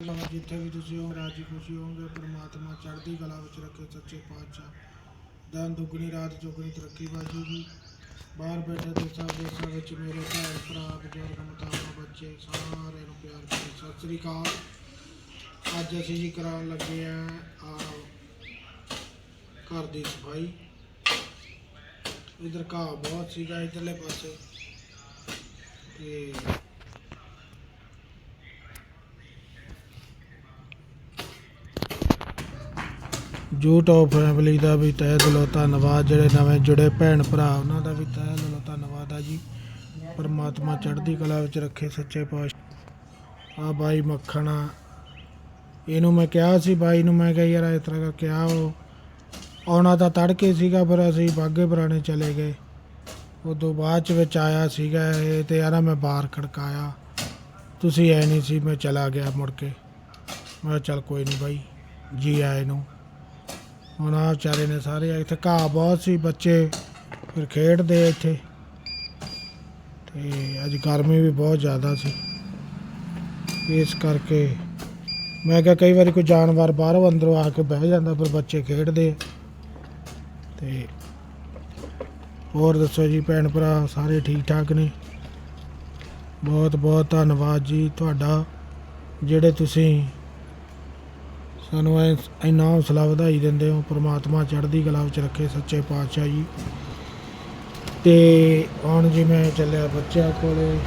ਲਓ ਜਿੱਥੇ ਵੀ ਤੁਸੀਂ ਹੋ ਰਾਜੀ ਖੁਸ਼ੀ ਹੋਵੋਗੇ ਪ੍ਰਮਾਤਮਾ ਚੜ੍ਹਦੀ ਕਲਾ ਵਿੱਚ ਰੱਖੇ, ਸੱਚੇ ਪਾਤਸ਼ਾਹ। ਦਿਨ ਦੁੱਗਣੀ, ਰਾਤ ਚੌਗਣੀ, ਤਰੱਕੀ ਬਾਜੀ ਜੀ ਬਾਹਰ ਬੈਠੇ ਦੇਸਾਂ ਦੇਸਾਂ ਵਿੱਚ ਮੇਰੇ ਭੈਣ ਭਰਾ, ਬਜ਼ੁਰਗ ਮਤਾਬਾ ਬੱਚੇ ਸਾਰਿਆਂ ਨੂੰ ਪਿਆਰ ਭਰੀ ਸਤਿ ਸ੍ਰੀ ਅਕਾਲ। ਅੱਜ ਅਸੀਂ ਜੀ ਕਰਾਉਣ ਲੱਗੇ ਆ ਆ ਘਰ ਦੀ ਸਫ਼ਾਈ। ਇਧਰ ਘਾਹ ਬਹੁਤ ਸੀਗਾ ਇਧਰਲੇ ਪਾਸੇ। ਤੇ ਜੋ ਟੌਪ ਫੈਮਿਲੀ ਦਾ ਵੀ ਤਹਿ ਦਿਲੋਂ ਧੰਨਵਾਦ, ਜਿਹੜੇ ਨਵੇਂ ਜੁੜੇ ਭੈਣ ਭਰਾ, ਉਹਨਾਂ ਦਾ ਵੀ ਤਹਿ ਦਿਲੋਂ ਧੰਨਵਾਦ ਆ ਜੀ। ਪਰਮਾਤਮਾ ਚੜ੍ਹਦੀ ਕਲਾ ਵਿੱਚ ਰੱਖੇ ਸੱਚੇ ਪਾਤਸ਼ਾਹ। ਆ ਬਾਈ ਮੱਖਣ ਆ। ਇਹਨੂੰ ਮੈਂ ਕਿਹਾ ਸੀ, ਬਾਈ ਨੂੰ ਮੈਂ ਕਿਹਾ, ਯਾਰ ਇਸ ਤਰ੍ਹਾਂ ਕਰਕੇ ਆ ਉਹ ਆਉਣਾ ਤਾਂ ਤੜਕੇ ਸੀਗਾ ਫਿਰ ਅਸੀਂ ਬਾਗੇ ਪੁਰਾਣੇ ਚਲੇ ਗਏ। ਉਦੋਂ ਬਾਅਦ ਚ ਵਿੱਚ ਆਇਆ ਸੀਗਾ ਇਹ ਤੇ ਯਾਰਾ ਮੈਂ ਬਾਹਰ ਖੜਕਾਇਆ। ਤੁਸੀਂ ਐ ਨਹੀਂ ਸੀ, ਮੈਂ ਚਲਾ ਗਿਆ ਮੁੜ ਕੇ। ਮੈਂ ਕਿਹਾ ਚੱਲ ਕੋਈ ਨਹੀਂ ਬਾਈ, ਜੀ ਆਏ ਨੂੰ। ਹੁਣ ਆ ਵਿਚਾਰੇ ਨੇ ਸਾਰੇ ਇੱਥੇ ਘਾਹ ਬਹੁਤ ਸੀ ਬੱਚੇ, ਫਿਰ ਖੇਡਦੇ ਇੱਥੇ। ਤੇ ਅੱਜ ਗਰਮੀ ਵੀ ਬਹੁਤ ਜ਼ਿਆਦਾ ਸੀ। ਇਸ ਕਰਕੇ ਮੈਂ ਕਿਹਾ ਕਈ ਵਾਰੀ ਕੋਈ ਜਾਨਵਰ ਬਾਹਰੋਂ ਅੰਦਰੋਂ ਆ ਕੇ ਬਹਿ ਜਾਂਦਾ, ਫਿਰ ਬੱਚੇ ਖੇਡਦੇ ਆ। ਤੇ ਹੋਰ ਦੱਸੋ ਜੀ ਭੈਣ ਭਰਾ, ਸਾਰੇ ਠੀਕ ਠਾਕ ਨੇ? ਬਹੁਤ ਬਹੁਤ ਧੰਨਵਾਦ ਜੀ ਤੁਹਾਡਾ, ਜਿਹੜੇ ਤੁਸੀਂ ਸਾਨੂੰ ਐ ਇੰਨਾ ਹੌਸਲਾ ਵਧਾਈ ਦਿੰਦੇ ਹੋ, ਪ੍ਰਮਾਤਮਾ ਚੜ੍ਹਦੀ ਕਲਾ ਵਿੱਚ ਰੱਖੇ ਸੱਚੇ ਪਾਤਸ਼ਾਹ ਜੀ। ਤੇ ਹੁਣ ਜੀ ਮੈਂ ਚੱਲਿਆ ਬੱਚਿਆਂ ਕੋਲੇ।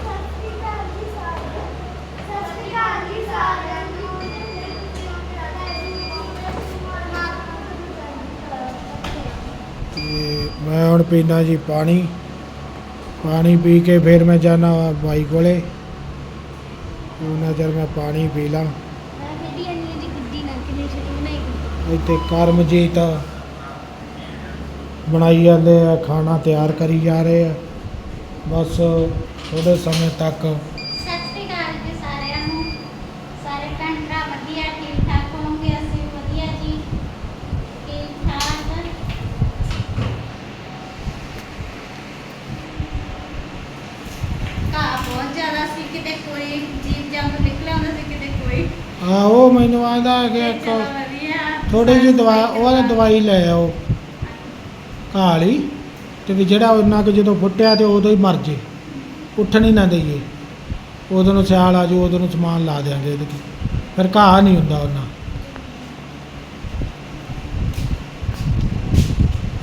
ਤੇ ਮੈਂ ਹੁਣ ਪੀਣਾ ਜੀ ਪਾਣੀ। ਪਾਣੀ ਪੀ ਕੇ ਫਿਰ ਮੈਂ ਜਾਣਾ ਬਾਈ ਕੋਲੇ। ਉਹਨਾਂ ਚਿਰ ਮੈਂ ਪਾਣੀ ਪੀ ਲਾਂ ਮੈਂ ਗੱਡੀ ਅੰਨੀ ਦੀ ਗੱਡੀ ਨਾ ਕਿਨੇ ਛੱਡੂ ਨਹੀਂ ਇੱਥੇ ਕਰਮਜੀਤ ਬਣਾਈ ਜਾਂਦੇ ਆ ਖਾਣਾ ਤਿਆਰ ਕਰੀ ਜਾ ਰਹੇ ਆ। ਬਸ ਥੋੜੇ ਸਮੇਂ ਤੱਕ। ਸਤਿ ਸ੍ਰੀ ਅਕਾਲ ਜੀ ਸਾਰਿਆਂ ਨੂੰ। ਸਾਰੇ ਭੈਣ ਭਰਾ ਵਧੀਆ ਠੀਕ ਠਾਕ ਹੋਣਗੇ? ਅਸੀਂ ਵੀ ਵਧੀਆ ਜੀ। ਠੀਕ ਠਾਕ ਕਾ ਬਹੁਤ ਜ਼ਿਆਦਾ ਸੀ ਕਿਤੇ ਕੋਈ ਜੀਵ ਜੰਤੂ ਨਿਕਲਿਆ ਹੁੰਦਾ ਸੀ ਕਿਤੇ ਕੋਈ। ਆਹੋ ਮੈਨੂੰ ਆਂਦਾ ਕਿ ਇੱਕ ਚਲੋ ਵਧੀਆ। ਥੋੜੀ ਜਿਹੀ ਦਵਾ ਉਹਨੇ ਦਵਾਈ ਲੈ ਆਓ। ਘਾਹ ਲਈ ਤੇ ਵੀ ਜਿਹੜਾ ਉਹਨਾਂ ਕੋ ਜਦੋਂ ਫੁੱਟਿਆ ਤੇ ਉਦੋਂ ਹੀ ਮਰ ਜੇ। ਉੱਠਣ ਹੀ ਨਾ ਦਈਏ। ਉਦੋਂ ਨੂੰ ਸਿਆਲ ਆ ਜਾਊ, ਉਦੋਂ ਨੂੰ ਸਮਾਨ ਲਾ ਦਿਆਂਗੇ ਇਹਦੇ ਫਿਰ ਘਾਹ ਨਹੀਂ ਹੁੰਦਾ ਉਹਨਾਂ।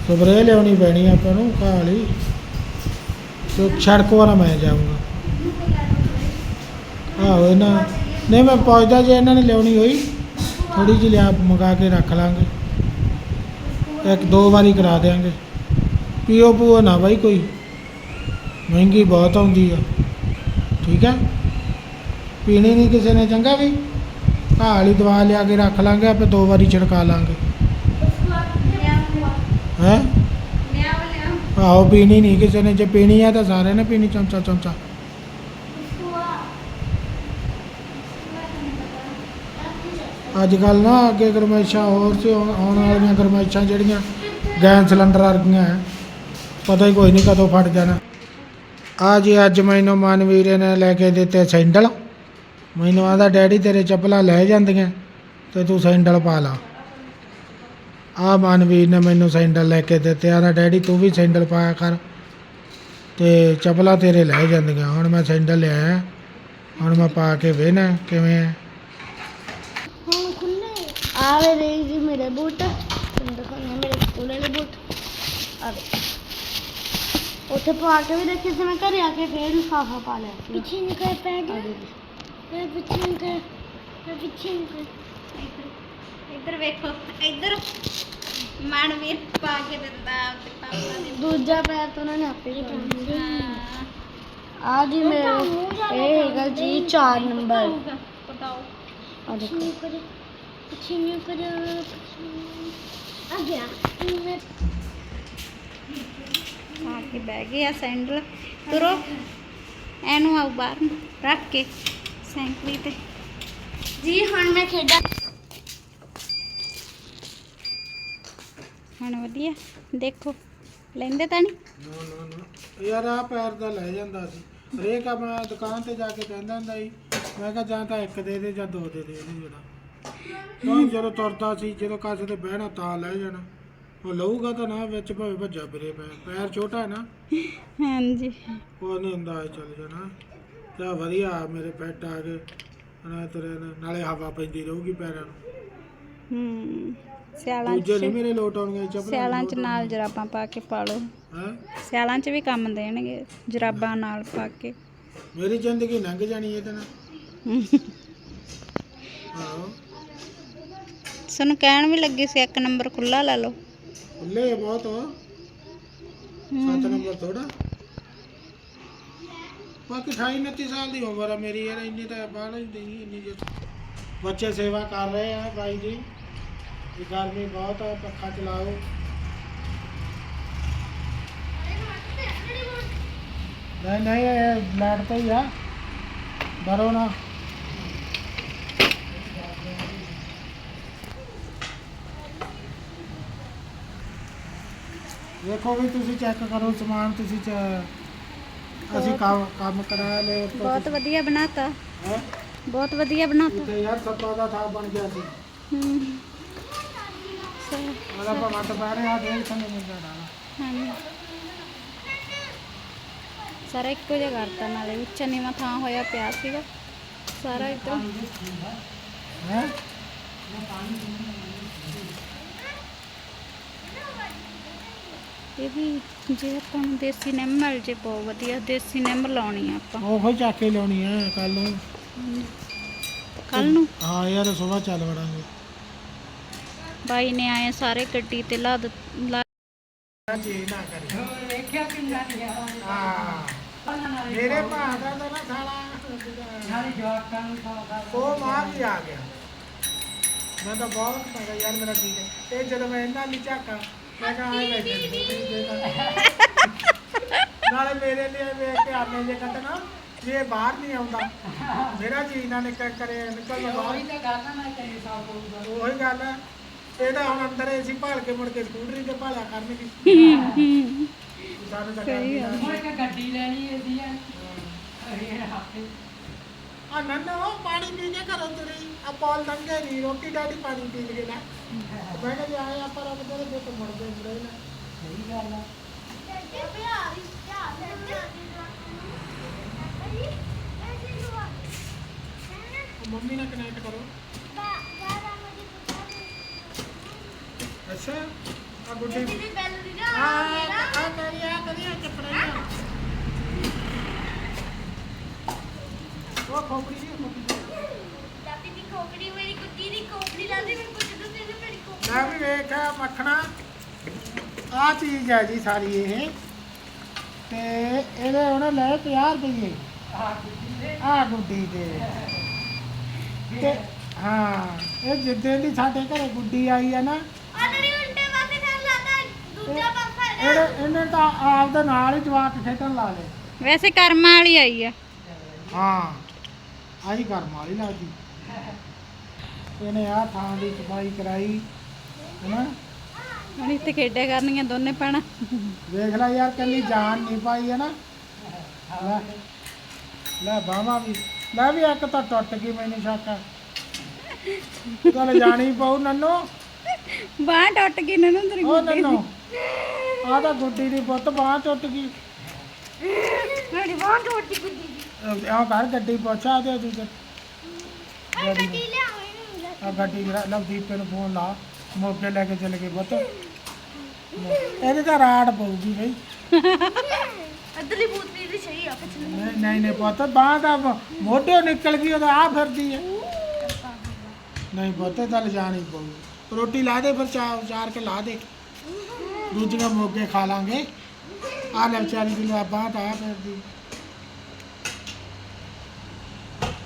ਸਪਰੇਅ ਲਿਆਉਣੀ ਪੈਣੀ ਆਪਾਂ ਨੂੰ, ਘਾਹ ਲਈ ਤੇ ਸੜਕ ਵਾਲਾ ਮੈਂ ਜਾਊਂਗਾ। ਆਹੋ, ਇਹਨਾਂ ਨਹੀਂ, ਮੈਂ ਪੁੱਛਦਾ ਜੇ ਇਹਨਾਂ ਨੇ ਲਿਆਉਣੀ ਹੋਈ। ਥੋੜੀ ਜਿਹੀ ਲਿਆ ਮੰਗਾ ਕੇ ਰੱਖ ਲਾਂਗੇ। ਇੱਕ ਦੋ ਵਾਰੀ ਕਰਾ ਦੇਾਂਗੇ ਪੀਓ ਪੂਓ ਨਾ ਬਾਈ ਕੋਈ। ਮਹਿੰਗੀ ਬਹੁਤ ਆਉਂਦੀ ਆ। ਠੀਕ ਹੈ ਪੀਣੀ ਨਹੀਂ ਕਿਸੇ ਨੇ ਚੰਗਾ ਵੀ? ਘਾਹ ਵਾਲੀ ਦਵਾ ਲਿਆ ਕੇ ਰੱਖ ਲਾਂਗੇ ਆਪੇ ਦੋ ਵਾਰੀ ਛਿੜਕਾ ਲਾਂਗੇ। ਹੈ? ਆਹੋ ਪੀਣੀ ਨਹੀਂ ਕਿਸੇ ਨੇ। ਜੇ ਪੀਣੀ ਆ ਤਾਂ ਸਾਰਿਆਂ ਨੇ ਪੀਣੀ ਚਮਚਾ ਚਮਚਾ। ਅੱਜ ਕੱਲ ਨਾ ਅੱਗੇ ਗਰਮਾਇਸ਼ਾਂ ਹੋਰ ਸੀ ਆਉਣ ਆਉਣ ਵਾਲੀਆਂ ਗਰਮਾਇਸ਼ਾਂ ਜਿਹੜੀਆਂ ਗੈਸ ਸਿਲੰਡਰ ਵਰਗੀਆਂ ਹੈ, ਪਤਾ ਹੀ ਕੋਈ ਨਹੀਂ ਕਦੋਂ ਫਟ ਜਾਣਾ। ਆ ਜੀ, ਅੱਜ ਮੈਨੂੰ ਮਨਵੀਰ ਨੇ ਲੈ ਕੇ ਦਿੱਤੇ ਸੈਂਡਲ। ਮੈਨੂੰ ਆਦਾ ਡੈਡੀ, ਤੇਰੇ ਚੱਪਲਾਂ ਲੈ ਜਾਂਦੀਆਂ ਤੇ ਤੂੰ ਸੈਂਡਲ ਪਾ ਲਾ। ਆ ਮਨਵੀਰ ਨੇ ਮੈਨੂੰ ਸੈਂਡਲ ਲੈ ਕੇ ਦਿੱਤੇ। ਆਦਾ ਡੈਡੀ, ਤੂੰ ਵੀ ਸੈਂਡਲ ਪਾਇਆ ਕਰ ਤੇ ਚੱਪਲਾਂ ਤੇਰੇ ਲੈ ਜਾਂਦੀਆਂ। ਹੁਣ ਮੈਂ ਸੈਂਡਲ ਲਿਆਇਆ, ਹੁਣ ਮੈਂ ਪਾ ਕੇ ਵੇਖਣਾ ਕਿਵੇਂ ਹੈ? ਆਵੇ ਦੇਖ ਜੀ ਮੇਰੇ ਬੂਟ। ਤੁਹਾਨੂੰ ਦਿਖਾਉਂਦੇ ਹਾਂ ਮੇਰੇ ਸਕੂਲ ਵਾਲੇ ਬੂਟ। ਆ ਦੇ ਉੱਥੇ ਪਾ ਕੇ ਵੀ ਦੇਖੇ ਸੀ ਮੈਂ ਘਰੇ ਆ ਕੇ ਫੇਰ ਲਿਫਾਫਾ ਪਾ ਲਿਆ ਪਿੱਛੇ ਨੂੰ ਕਰ ਪੈ ਗਿਆ। ਮੈਂ ਪਿੱਛੇ ਨੂੰ ਕਰ ਮੈਂ ਪਿੱਛੇ ਨੂੰ ਕਰ। ਇੱਧਰ ਵੇਖੋ ਇੱਧਰ ਮਨਵੀਰ ਪਾ ਕੇ ਦਿੰਦਾ ਪਾਪਾ ਦੇ ਦੂਜਾ ਪੈਰ ਤਾਂ ਉਹਨਾਂ ਨੇ ਆਪੇ ਹੀ ਪਾਉਣਾ। ਹਾਂ ਆ ਜੀ ਮੇਰੇ ਇਹ ਹੈਗਾ ਜੀ 4 ਨੰਬਰ। ਪਟਾਓ ਆ ਦੇਖੋ। ਪਿੱਛੇ ਨੂੰ ਕਰ ਆ ਗਿਆ ਮੈਂ ਆ ਕੇ ਬਹਿ ਗਏ ਆ ਸੈਂਡਲ। ਤੁਰੋ। ਇਹਨੂੰ ਆਉ ਬਾਹਰ ਨੂੰ। ਰੱਖ ਕੇ ਸਾਈਕਲੀ ਤੇ। ਜੀ ਹੁਣ ਮੈਂ ਖੇਡਾਂ। ਹੁਣ ਵਧੀਆ। ਦੇਖੋ। ਲੈਂਦੇ ਤਾਂ ਨਹੀਂ? ਨਾ ਨਾ ਨਾ। ਯਾਰ ਆ ਪੈਰ ਦਾ ਲੈ ਜਾਂਦਾ ਸੀ। ਹਰੇਕ ਆ ਮੈਂ ਦੁਕਾਨ ਤੇ ਜਾ ਕੇ ਕਹਿੰਦਾ ਹੁੰਦਾ ਸੀ। ਮੈਂ ਕਿਹਾ ਜਾਂ ਤਾਂ ਇੱਕ ਦੇ ਦੇ ਜਾਂ ਦੋ ਦੇ ਦੇ ਇਹਨੂੰ ਜਿਹੜਾ। ਕਿਉਂ ਜਦੋਂ ਤੁਰਦਾ ਸੀ ਜਦੋਂ ਕਾਸੇ ਤੇ ਬਹਿਣਾ ਤਾਂ ਲੈ ਜਾਣਾ। ਉਹ ਲਊਗਾ ਤਾਂ ਨਾ ਵਿੱਚ ਭਾਵੇਂ ਭੱਜਾ ਫਿਰੇ ਪੈ ਪੈਰ ਛੋਟਾ ਹੈ ਨਾ। ਹਾਂਜੀ। ਉਹ ਨਹੀਂ ਹੁੰਦਾ ਇਹ ਚੱਲ ਜਾਣਾ। ਤਾਂ ਵਧੀਆ ਮੇਰੇ ਪੈਟ ਆ ਗਏ। ਨਾ ਤੇਰੇ ਨਾਲ- ਨਾਲੇ ਹਵਾ ਪੈਂਦੀ ਰਹੂਗੀ ਪੈਰਾਂ ਨੂੰ। ਹੂੰ। ਸਿਆਲਾਂ ਦੂਜੇ ਨਹੀਂ ਚ ਮੇਰੇ ਲੋਟ ਆਉਣਗੇ ਚੱਪਲਾਂ ਸਿਆਲਾਂ ਚ ਨਾਲ ਜਰਾਬਾਂ ਪਾ ਕੇ ਪਾ ਲਓ। ਹੈ? ਸਿਆਲਾਂ ਚ ਵੀ ਕੰਮ ਦੇਣਗੇ ਜਰਾਬਾਂ ਨਾਲ ਪਾ ਕੇ। ਮੇਰੀ ਜ਼ਿੰਦਗੀ ਲੰਘ ਜਾਣੀ ਇਹਦੇ ਨਾਲ ਆਹੋ ਸਾਨੂੰ ਕਹਿਣ ਵੀ ਲੱਗੀ ਸੀ ਇੱਕ ਨੰਬਰ ਖੁੱਲਾ ਲੈ ਲਓ। ਖੁੱਲੇ ਬਹੁਤ ਹੋ। ਸੱਤ ਨੰਬਰ ਥੋੜਾ ਬਾਕੀ 28 29 ਸਾਲ ਦੀ ਉਮਰ ਆ ਮੇਰੀ ਯਾਰ ਇੰਨੀ ਤਾਂ ਬਾਹਰ ਹੀ ਨਹੀਂ ਇੰਨੀ ਜੇ ਬੱਚੇ ਸੇਵਾ ਕਰ ਰਹੇ ਆ ਬਾਈ ਜੀ। ਇਹ ਗਰਮੀ ਬਹੁਤ ਆ ਪੱਖਾ ਚਲਾਓ। ਨਹੀਂ ਨਹੀਂ ਇਹ ਲਾਈਟ ਤੇ ਹੀ ਆ। ਡਰੋ ਨਾ। ਦੇਖੋ ਵੀ ਤੁਸੀਂ ਚੈੱਕ ਕਰੋ ਸਮਾਨ ਤੁਸੀਂ ਚ- ਅਸੀਂ ਕੰਮ ਕੰਮ ਕਰਾ ਲਏ ਬਹੁਤ ਵਧੀਆ ਬਣਾਤਾ। ਹੈ? ਬਹੁਤ ਵਧੀਆ ਬਣਾਤਾ। ਤੇ ਯਾਰ ਸੱਪਾ ਦਾ ਥਾਂ ਬਣ ਗਿਆ ਸੀ। ਹੂੰ। ਸੋ ਉਹਦਾ ਭਾਵੇਂ ਦੁਪਹਿਰੇ ਆ ਦੇਖ ਸਾਨੂੰ ਮਿਲ ਜਾਣਾ ਹਾਂਜੀ। ਸਾਰਾ ਇੱਕੋ ਜਿਹਾ ਕਰਤਾ ਨਾਲੇ ਉੱਚਾ ਨੀਵਾਂ ਥਾਂ ਹੋਇਆ ਪਿਆ ਸੀਗਾ। ਸਾਰਾ ਇੱਧਰ ਹੈ? ਇਹ ਵੀ ਜੇ ਆਪਾਂ ਨੂੰ ਦੇਸੀ ਨਿੰਮ ਮਿਲ ਜੇ ਬਹੁਤ ਵਧੀਆ ਦੇਸੀ ਨਿੰਮ ਲਾਉਣੀ ਆ ਆਪਾਂ। ਉਹ ਚੱਕ ਕੇ ਲਿਆਉਣੀ ਹੈ ਕੱਲ ਨੂੰ। ਕੱਲ ਨੂੰ? ਹਾਂ ਯਾਰ ਸਵੇਰ ਚੱਲ ਵੜਾਂਗੇ। ਬਾਈ ਨੇ ਆਏ ਸਾਰੇ ਗੱਡੀ ਤੇ ਲਾ ਦਿੱਤ- ਲਾ ਜੀ ਨਾ ਕਰੀ ਵੇਖਿਆ ਕਿੰਨਾ ਗਿਆ ਹਾਂ ਮੇਰੇ ਭਾ ਦਾ ਤਾਂ ਨਾ ਸਾਲਾ ਯਾਰ ਜਵਾਕਾਂ ਨੂੰ ਉਹ ਮਾਰ ਹੀ ਆ ਗਿਆ। ਮੈਂ ਤਾਂ ਬਹੁਤ ਮੈਂ ਯਾਰ ਮੇਰਾ ਠੀਕ ਹੈ ਇਹ ਜਦੋਂ ਮੈਂ ਇਹਨਾਂ ਲਈ ਝਾਕਾਂ ਮੈਂ ਕਿਹਾ ਆਏ ਲੈ ਨਾਲੇ। ਮੇਰੇ ਲਈ ਵੇਖ ਕੇ ਆਨੇ ਜੇ ਕੱਟਣਾ ਵੀ ਇਹ ਬਾਹਰ ਨਹੀਂ ਆਉਂਦਾ। ਮੇਰਾ ਜੀ ਨਾ ਨਿਕਲ ਕਰੇ ਨਿਕਲ ਬਾਹਰ। ਉਹੀ ਤਾਂ ਗੱਲ ਮੈਂ ਤੈਨੂੰ ਸਾਫ਼ ਉਹੀ ਗੱਲ ਹੈ ਇਹ ਤਾਂ ਹੁਣ ਅੰਦਰ ਏਸੀ ਭਾਲ ਕੇ ਮੁੜ ਕੇ ਸਕੂਟਰੀ ਤੇ ਭਾਲਿਆ ਕਰਨਗੇ ਸਾਨੂੰ ਤਾਂ ਸਹੀ ਗੱਲ ਆ। ਨੰਨੋ ਪਾਣੀ ਪੀ ਕੇ ਘਰੋਂ ਤੁਰੀ। ਆ ਪੌਲ ਲੰਘੇ ਨਹੀਂ ਰੋਟੀ ਡਾਡੀ ਪਾਣੀ ਪੀ ਲਗੇ ਨਾ। ਮੈਂ ਕਿਹਾ ਜੇ ਆਏ ਆਪਾਂ ਰੱਬ ਦੇ ਬੁੱਤ ਮੁੜਦੇ ਮੁੜੇ ਨਾ। ਸਹੀ ਗੱਲ ਆ। ਮੰਮੀ ਨਾਲ ਕਨੈਕਟ ਕਰੋ। ਅੱਛਾ ਆ ਗੁੱਡੀ। ਆ ਆ ਮੇਰੀ ਆ ਕਰੀਆ ਚੱਪੜਾ। ਉਹ ਖੋਪੜੀ ਦੀ ਖੋਪੜੀ ਮੈਂ ਵੀ ਵੇਖਿਆ ਮੱਖਣਾ। ਆ ਚੀਜ਼ ਹੈ ਜੀ ਸਾਰੀ ਇਹ। ਤੇ ਇਹਦੇ ਉਹਨੇ ਲਏ 50 ਰੁਪਏ ਆ ਗੁੱਡੀ ਦੇ। ਤੇ ਹਾਂ ਇਹ ਜਿੱਦਾਂ ਦੀ ਸਾਡੇ ਘਰੇ ਗੁੱਡੀ ਆਈ ਆ ਨਾ ਇਹਨੇ ਇਹਨੇ ਤਾਂ ਆਪ ਦੇ ਨਾਲ ਹੀ ਜਵਾਕ ਖੇਡਣ ਲਾ ਲਏ। ਵੈਸੇ ਕਰਮਾਂ ਵਾਲੀ ਆਈ ਆ। ਹਾਂ। ਆਹੀ ਘਰ ਮਾਲੀ ਲੱਗਦੀ। ਇਹਨੇ ਆ ਥਾਂ ਦੀ ਸਫ਼ਾਈ ਕਰਾਈ ਹੈਨਾ? ਹੁਣ ਇੱਥੇ ਖੇਡਿਆ ਕਰਨੀਆਂ ਦੋਨੇ ਭੈਣਾਂ। ਵੇਖ ਲੈ ਯਾਰ ਕੱਲੀ ਜਾਨ ਨਹੀਂ ਪਾਈ ਹੈ ਨਾ ਲੈ ਲੈ ਬਾਵਾ ਵੀ ਲੈ ਵੀ ਇੱਕ ਤਾਂ ਟੁੱਟ ਗਈ ਮੈਨੂੰ ਸ਼ੱਕ। ਚੱਲ ਜਾਣੀ ਪਊ ਨੰਨੋ। ਬਾਂਹ ਟੁੱਟ ਗਈ ਨਾ ਤੇਰੀ ਉਹ ਨੰਨੋ ਆ ਤਾਂ ਗੁੱਡੀ ਦੀ ਪੁੱਤ ਬਾਹ ਟੁੱਟ ਗਈ। ਮੇਰੀ ਬਾਂਹ ਟੁੱਟ ਗਈ ਆ ਘਰ ਗੱਡੀ ਪਹੁੰਚਾ ਦੇ ਤੂੰ ਤੇ ਆ ਗੱਡੀ ਲਵਦੀਪ ਨੂੰ ਫੋਨ ਲਾ ਮੋਕੇ ਲੈ ਕੇ ਚਲੇ ਗਏ ਪੁੱਤ। ਇਹਦੇ ਤਾਂ ਰਾੜ ਪਊਗੀ ਬਈ। ਅਦਲੀ ਬੂਤਰੀ ਦੀ ਸਹੀ ਆ ਪਿਛਲੀ ਨਹੀਂ ਨਹੀਂ ਨਹੀਂ ਪੁੱਤ ਬਾਹ ਦਾ ਮੋਢੇ ਨਿਕਲ ਗਈ ਉਹਦਾ ਆ ਫਿਰਦੀ ਹੈ ਨਹੀਂ ਪੁੱਤ ਤਾਂ ਲਿਜਾਣੀ ਪਊ ਰੋਟੀ ਲਾ ਦੇ ਫਿਰ ਚਾਰ ਚਾਰ ਕੇ ਲਾ ਦੇ। ਦੂਜੀਆਂ ਮੋਗੇ ਖਾ ਲਾਂਗੇ। ਆ ਲੈ ਵਿਚਾਰੀ ਦੀ ਲੈ ਬਾਹ ਤਾਂ ਆ ਫਿਰਦੀ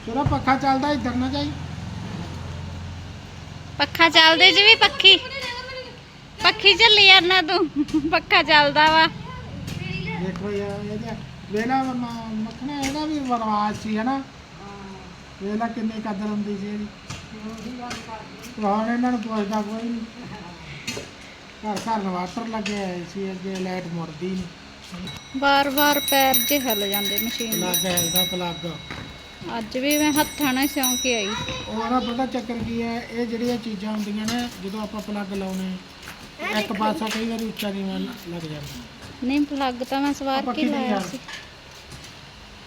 ਚਲੋ ਪੱਖਾ ਚੱਲਦਾ ਇੱਧਰ ਨਾ ਜਾਈ। ਪੱਖਾ ਚੱਲਦੇ ਜੀ ਵੀ ਪੱਖੀ। ਪੱਖੀ ਚੱਲੀ ਜਾਂਦਾ ਤੂੰ। ਪੱਖਾ ਚੱਲਦਾ ਵਾ। ਦੇਖੋ ਯਾਰ ਇਹਦਾ ਵੇਲਾ ਮੱਖਣਾ ਇਹਦਾ ਵੀ ਵਰਵਾਜ ਸੀ ਹਨਾ? ਵੇਲਾ ਕਿੰਨੀ ਕਦਰ ਹੁੰਦੀ ਸੀ ਇਹਦੀ। ਹੁਣ ਇਹਨਾਂ ਨੂੰ ਪੁੱਛਦਾ ਕੋਈ ਨਹੀਂ ਘਰ ਘਰ ਇਨਵਰਟਰ ਲੱਗਿਆ ਸੀ ਅੱਗੇ ਲਾਈਟ ਮੁੜਦੀ ਨਹੀਂ ਵਾਰ-ਵਾਰ ਪੈਰ ਜੇ ਹਿੱਲ ਜਾਂਦੇ ਮਸ਼ੀਨ ਦੇ। ਪਲੱਗ ਹਿਲਦਾ ਪਲੱਗ। ਅੱਜ ਵੀ ਮੈਂ ਹੱਥਾਂ ਨਾਲ ਸਿਉਂ ਕੇ ਆਈ ਉਹ ਨਾ ਪਤਾ ਚੱਕਰ ਕੀ ਹੈ ਇਹ ਜਿਹੜੀਆਂ ਚੀਜ਼ਾਂ ਹੁੰਦੀਆਂ ਨੇ ਜਦੋਂ ਆਪਾਂ ਪਲੱਗ ਲਾਉਨੇ ਇੱਕ ਪਾਸਾ ਕਈ ਵਾਰੀ ਉੱਚਾ ਨੀਵਾਂ ਲੱਗ ਜਾਂਦਾ ਨਹੀਂ ਪਲੱਗ ਤਾਂ ਮੈਂ ਸਵਾਰ ਕੇ ਕਿਤੇ ਲਾਇਆ ਯਾਰ? ਸੀ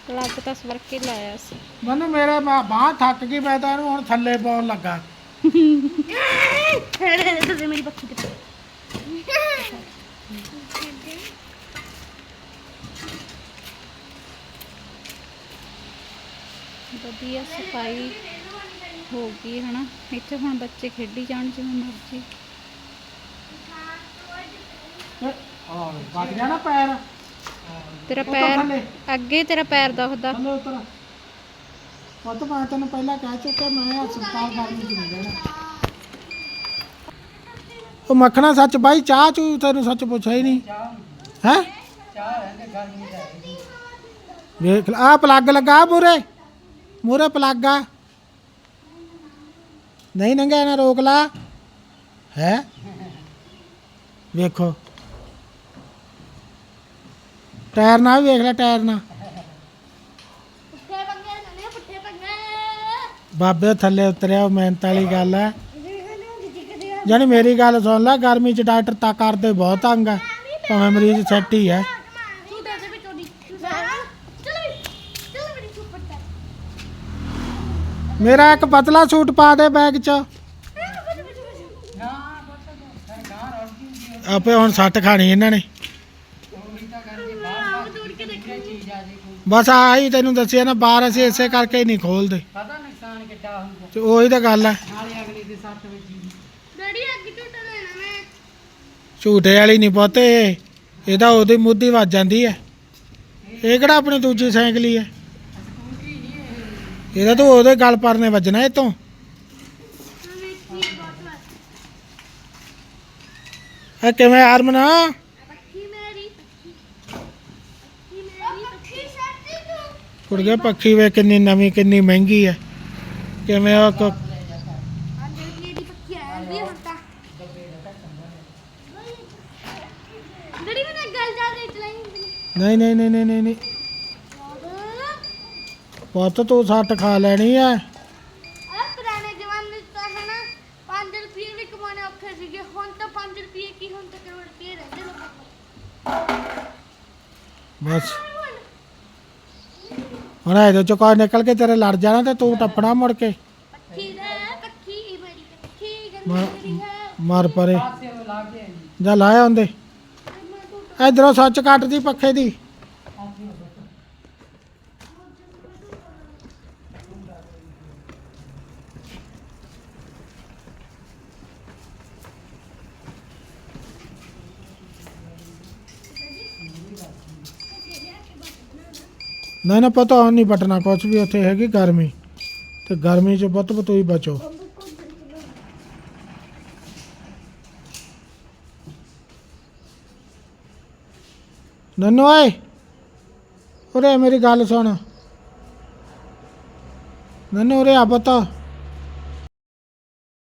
ਪਲੱਗ ਤਾਂ ਸਵਾਰ ਕੇ ਲਾਇਆ ਸੀ ਮੈਨੂੰ ਮੇਰੇ ਬਾਹ ਥੱਕ ਗਈ ਮੈਂ ਤਾਂ ਇਹਨੂੰ ਹੁਣ ਥੱਲੇ ਪਾਉਣ ਲੱਗਾ ਤੁਸੀਂ ਮੇਰੀ ਪੱਖੀ ਤੇ ਵਧੀਆ ਸਫ਼ਾਈ ਹੋ ਗਈ ਹਨਾ? ਇੱਥੇ ਹੁਣ ਬੱਚੇ ਖੇਡੀ ਜਾਣ ਜਿਵੇਂ ਮਰਜ਼ੀ। ਹਾਂ ਵੱਜ ਗਿਆ ਨਾ ਪੈਰ। ਤੇਰਾ ਉੱਤਰ ਪੈਰ ਥੱਲੇ। ਅੱਗੇ ਤੇਰਾ ਪੈਰ ਦੁਖਦਾ ਥੱਲੇ ਉਤਰ। ਪੁੱਤ ਮੈਂ ਤੈਨੂੰ ਪਹਿਲਾਂ ਕਹਿ ਚੁੱਕਿਆ ਮੈਂ ਹਸਪਤਾਲ ਗਰਮੀ ਚ ਨਹੀਂ ਜਾਣਾ ਉਹ ਮੱਖਣਾ ਸੱਚ ਬਾਈ ਚਾਹ ਚੂ ਤੈਨੂੰ ਸੱਚ ਪੁੱਛਿਆ ਹੀ ਨਹੀਂ। ਹੈ? ਵੇਖ ਆ ਪਲੱਗ ਲੱਗਾ ਮੂਰੇ ਮੂਰੇ ਪਲੱਗ ਆ। ਨਹੀਂ ਨੰਗਾ ਇਹਨਾਂ ਰੋਕ ਲਾ। ਹੈ? ਵੇਖੋ। ਟਾਇਰ ਨਾਲ ਵੀ ਵੇਖ ਲੈ ਟਾਇਰ ਨਾਲ। ਪੁੱਠੇ ਪੰਗੇ ਨਨੇ ਪੁੱਠੇ ਪੰਗੇ। ਬਾਬੇ ਥੱਲੇ ਉਤਰਿਆ ਉਹ ਮਿਹਨਤ ਵਾਲੀ ਗੱਲ ਹੈ। ਜਾਨੀ ਮੇਰੀ ਗੱਲ ਸੁਣ ਲੈ ਗਰਮੀ ਚ ਡਾਕਟਰ ਤਾਂ ਕਰਦੇ ਬਹੁਤ ਤੰਗ ਆ। ਭਾਵੇਂ ਮਰੀਜ਼ ਸੈੱਟ ਹੀ ਹੈ ਤੂੰ ਦੇ ਦੇ ਵਿੱਚੋਂ ਦੀ ਚਲੋ ਵੀ ਚਲੋ ਮੇਰੀ ਸੁਪਰ ਟੈਕ ਮੇਰਾ ਇੱਕ ਪਤਲਾ ਸੂਟ ਪਾ ਦੇ ਬੈਗ ਚ। ਆਪੇ ਹੁਣ ਸੱਟ ਖਾਣੀ ਇਹਨਾਂ ਨੇ। ਬਸ ਆਹੀ ਤੈਨੂੰ ਦੱਸਿਆ ਨਾ ਬਾਹਰ ਅਸੀਂ ਇਸੇ ਕਰਕੇ ਹੀ ਨਹੀਂ ਖੋਲਦੇ। ਪਤਾ ਨੁਕਸਾਨ ਕਿੱਡਾ ਹੋਊਗਾ ਤੇ ਉਹੀ ਤਾਂ ਗੱਲ ਹੈ। ਨਾਲੇ ਅਗਲੀ ਦੇ ਸੱਟ ਵੱਜੀ ਡੈਡੀ ਅੱਗੇ ਝੂਟਾ ਲੈਣਾ ਮੈਂ। ਝੂਟੇ ਵਾਲੀ ਨਹੀਂ ਪੋਤੇ ਇਹਦਾ ਉਹਦੀ ਮੁੱਦੀ ਵੱਜ ਜਾਂਦੀ ਹੈ। ਇਹ ਕਿਹੜਾ ਆਪਣੀ ਦੂਜੀ ਸਾਈਕਲ ਹੀ ਹੈ? ਇਹਦਾ ਤਾਂ ਉਹਦੇ ਗਲ ਪਰਨੇ ਵੱਜਣਾ ਇਹ ਤੋਂ ਮੈਂ ਕੀ ਬਾਤ ਹੈ ਇਹ ਕਿਵੇਂ ਹਰਮਨਾ? ਪੱਖੀ ਮੇਰੀ ਪੱਖੀ ਵੇ ਕਿੰਨੀ ਨਵੀਂ ਕਿੰਨੀ ਮਹਿੰਗੀ ਹੈ ਕਿਵੇਂ ਉਹ ਆ ਨਹੀਂ ਨਹੀਂ ਨਹੀਂ ਨਹੀਂ ਨਹੀਂ। ਪੁੱਤ ਤੂੰ ਸੱਟ ਖਾ ਲੈਣੀ ਹੈ ਆ ਪੁਰਾਣੇ ਜ਼ਮਾਨੇ ਚ ਤਾਂ ਹੈ ਨਾ 5 ਰੁਪਏ ਵੀ ਕਮਾਉਣੇ ਔਖੇ ਸੀਗੇ ਹੁਣ ਤਾਂ 5 ਰੁਪਏ ਕੀ ਹੁਣ ਤਾਂ ਕਰੋੜ ਰੁਪਏ ਰਹਿੰਦੇ ਲੋਕਾਂ ਕੋਲ ਬਸ। ਹੁਣ ਇਹਦੇ ਚੋਂ ਕੋਈ ਨਿਕਲ ਕੇ ਤੇਰੇ ਲੜ ਜਾਣਾ ਤੇ ਤੂੰ ਟੱਪਣਾ ਮੁੜ ਕੇ। ਪੱਖੀ ਦੇ ਪੱਖੀ ਮੇਰੀ ਪੱਖੀ ਗੰਦੀ ਮੇਰੀ ਹੈ। ਮਰ ਪਰੇ। ਜਾ ਲਾਇਆ ਹੁੰਦੇ ਇਧਰੋਂ ਸੱਚ ਕੱਟਦੀ ਪੱਖੇ ਦੀ। ਨਹੀਂ ਨਾ, ਪਤਾ ਨਹੀਂ ਬਟਨਾ ਕੁਛ ਵੀ, ਉੱਥੇ ਹੈਗੀ ਗਰਮੀ। ਤੇ ਗਰਮੀ ਚ ਬਤ ਬਤੋਈ ਬਚੋ। ਨੰਨੂ ਓਏ ਉਰੇ ਮੇਰੀ ਗੱਲ ਸੁਣ। ਨੰਨੂ ਉਰੇ ਆ ਪੁੱਤ।